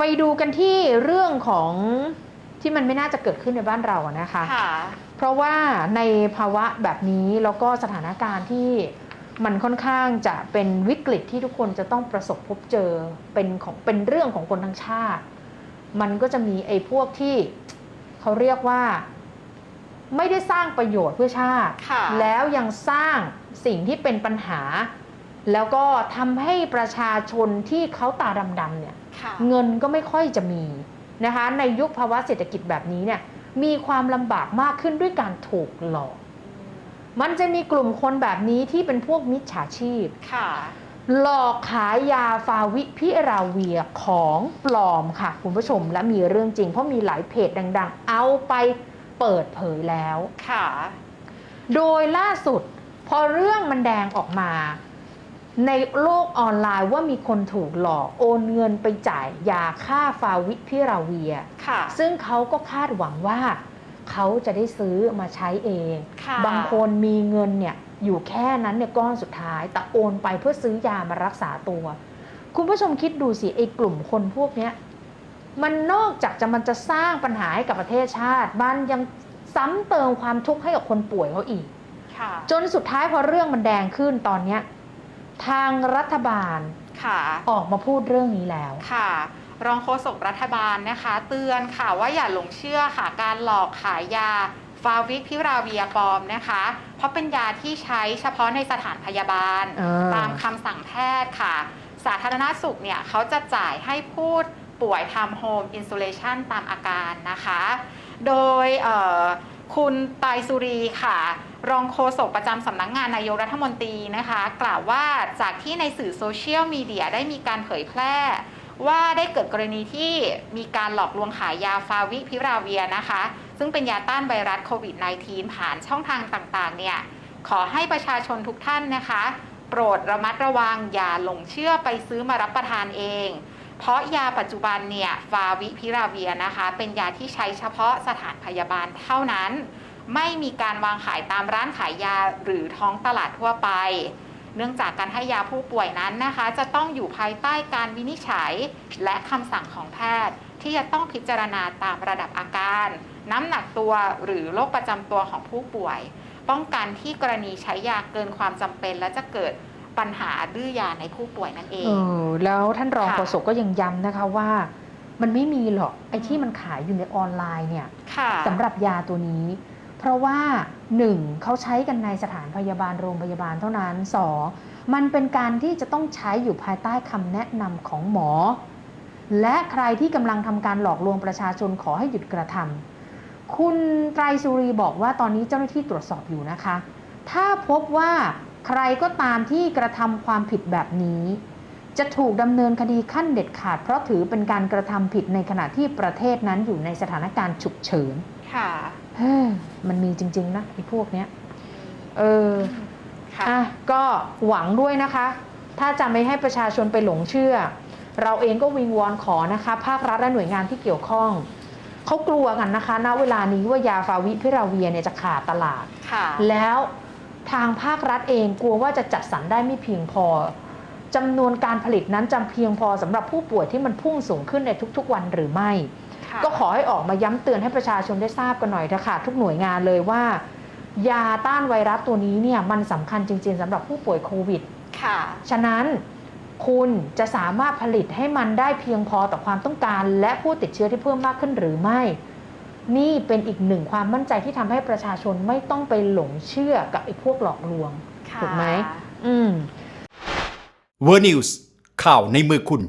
ไปดูกันที่เรื่องของที่มันไม่น่าจะเกิดขึ้นในบ้านเราอะนะคะค่ะเพราะว่าในภาวะแบบนี้แล้วก็สถานการณ์ที่มันค่อนข้างจะเป็นวิกฤตที่ทุกคนจะต้องประสบพบเจอเป็นของเป็นเรื่องของคนทั้งชาติ มันก็จะมีไอ้พวกที่เขาเรียกว่าไม่ได้สร้างประโยชน์เพื่อชาติค่ะแล้วยังสร้างสิ่งที่เป็นปัญหา แล้วก็ทำให้ประชาชนที่เขาตาดำๆเนี่ยค่ะเงินก็ไม่ค่อยจะมีนะคะในยุคภาวะเศรษฐกิจแบบนี้เนี่ยมีความลำบากมากขึ้นด้วยการถูกหลอก มันจะมีกลุ่มคนแบบนี้ที่เป็นพวกมิจฉาชีพค่ะหลอกขายยาฟาวิพิราเวียของปลอมค่ะ คุณผู้ชมและมีเรื่องจริง เพราะมีหลายเพจดัง ๆ เอาไปเปิดเผยแล้วค่ะ โดยล่าสุด พอเรื่องมันแดงออกมา ในโลกออนไลน์ว่ามีคนถูกหลอกโอนเงินไปจ่ายยาฆ่าฟาวิพิราเวีย ค่ะ ซึ่งเขาก็คาดหวังว่า เขาจะได้ซื้อมาใช้เอง ค่ะบางคนมีเงินเนี่ยอยู่แค่นั้นเนี่ยก้อนสุดท้าย แต่โอนไปเพื่อซื้อยามารักษาตัว คุณผู้ชมคิดดูสิไอ้กลุ่มคนพวกเนี้ยมันนอกจากจะมันจะสร้างปัญหาให้กับประเทศชาติบ้านยังซ้ำเติมความทุกข์ให้กับคนป่วยเขาอีก ค่ะ จนสุดท้ายพอเรื่องมันแดงขึ้นตอนเนี้ย ทางรัฐบาลค่ะออกมาพูดเรื่องนี้แล้วค่ะ รองโฆษกรัฐบาลนะคะ เตือนค่ะว่าอย่าหลงเชื่อค่ะการหลอกขายยาฟาวิพิราเวียปลอมนะคะ เพราะเป็นยาที่ใช้เฉพาะในสถานพยาบาลอ่าตามคำสั่งแพทย์ค่ะ สาธารณสุขเนี่ยเขาจะจ่ายให้ผู้ป่วยทำโฮมอิน u เลชันตามอาการนะคะ โดยเอ่อ คุณไตรสุรีค่ะ รองโฆษกประจำสำนักงานนายกรัฐมนตรีนะคะ กล่าวว่าจากที่ในสื่อโซเชียลมีเดียได้มีการเผยแพร่ว่าได้เกิดกรณีที่มีการหลอกลวงขายยาฟาวิพิราเวียนะคะ ซึ่งเป็นยาต้านไวรัสโควิด -19 ผ่านช่องทางต่างๆ เนี่ย ขอให้ประชาชนทุกท่านนะคะ โปรดระมัดระวังอย่าหลงเชื่อไปซื้อมารับประทานเอง เพราะยาปัจจุบันเนี่ยฟาวิพิราเวียนะคะ เป็นยาที่ใช้เฉพาะสถานพยาบาลเท่านั้น ไม่มีการวางขายตามร้านขายยาหรือท้องตลาดทั่วไป เนื่องจากการให้ยาผู้ป่วยนั้นนะคะ จะต้องอยู่ภายใต้การวินิจฉัย และคำสั่งของแพทย์ ที่จะต้องพิจารณาตามระดับอาการ น้ำหนักตัวหรือโรคประจำตัวของผู้ป่วย ป้องกันที่กรณีใช้ยาเกินความจำเป็นและจะเกิด ปัญหาดื้อยาในผู้ป่วยนั่นเอเองอแล้วท่านรองค่ะโฆษกก็ยังย้ำนะคะว่า มันไม่มีหรอกไอ้ที่มันขายอยู่ในออนไลน์เนี่ยค่ะสำหรับยาตัวนี้ เพราะว่าหนึ่งเขาใช้กันในสถานพยาบาลโรงพยาบาลเท่านั้นสองมันเป็นการที่จะต้องใช้อยู่ภายใต้คำแนะนำของหมอ และใครที่กำลังทำการหลอกลวงประชาชนขอให้หยุดกระทำคุณไตรสุรีบอกว่าตอนนี้เจ้าหน้าที่ตรวจสอบอยู่นะคะ ถ้าพบว่า ใครก็ตามที่กระทำความผิดแบบนี้ จะถูกดำเนินคดีขั้นเด็ดขาด เพราะถือเป็นการกระทำผิดในขณะที่ประเทศนั้นอยู่ในสถานการณ์ฉุกเฉิน ค่ะเฮ้ยมันมีจริง ๆ นะไอ้พวกเนี้ย เออค่ะอะก็หวังด้วยนะคะ ถ้าจะไม่ให้ประชาชนไปหลงเชื่อ เราเองก็วิงวอนขอนะคะ ภาครัฐและหน่วยงานที่เกี่ยวข้องเขากลัวกันนะคะ ณ เวลานี้ว่ายาฟาวิพิราเวียเนี่ยจะขาดตลาดค่ะแล้ว ทางภาครัฐเองกลัวว่าจะจัดสรรได้ไม่เพียงพอจำนวนการผลิตนั้นจำเพียงพอสำหรับผู้ป่วยที่มันพุ่งสูงขึ้นในทุกๆ วันหรือไม่ค่ะก็ขอให้ออกมาย้ำเตือนให้ประชาชนได้ทราบกันหน่อยเถอะค่ะทุกหน่วยงานเลยว่า ยาต้านไวรัสตัวนี้เนี่ยมันสำคัญจริง ๆสำหรับผู้ป่วยโควิดค่ะ ฉะนั้นคุณจะสามารถผลิตให้มันได้เพียงพอต่อความต้องการ และผู้ติดเชื้อที่เพิ่มมากขึ้นหรือไม่ นี่เป็นอีกหนึ่งความมั่นใจที่ทำให้ประชาชนไม่ต้องไปหลงเชื่อกับไอ้พวกหลอกลวงค่ะถูกไหมอืมเวอร์นิวส์ข่าวในมือคุณ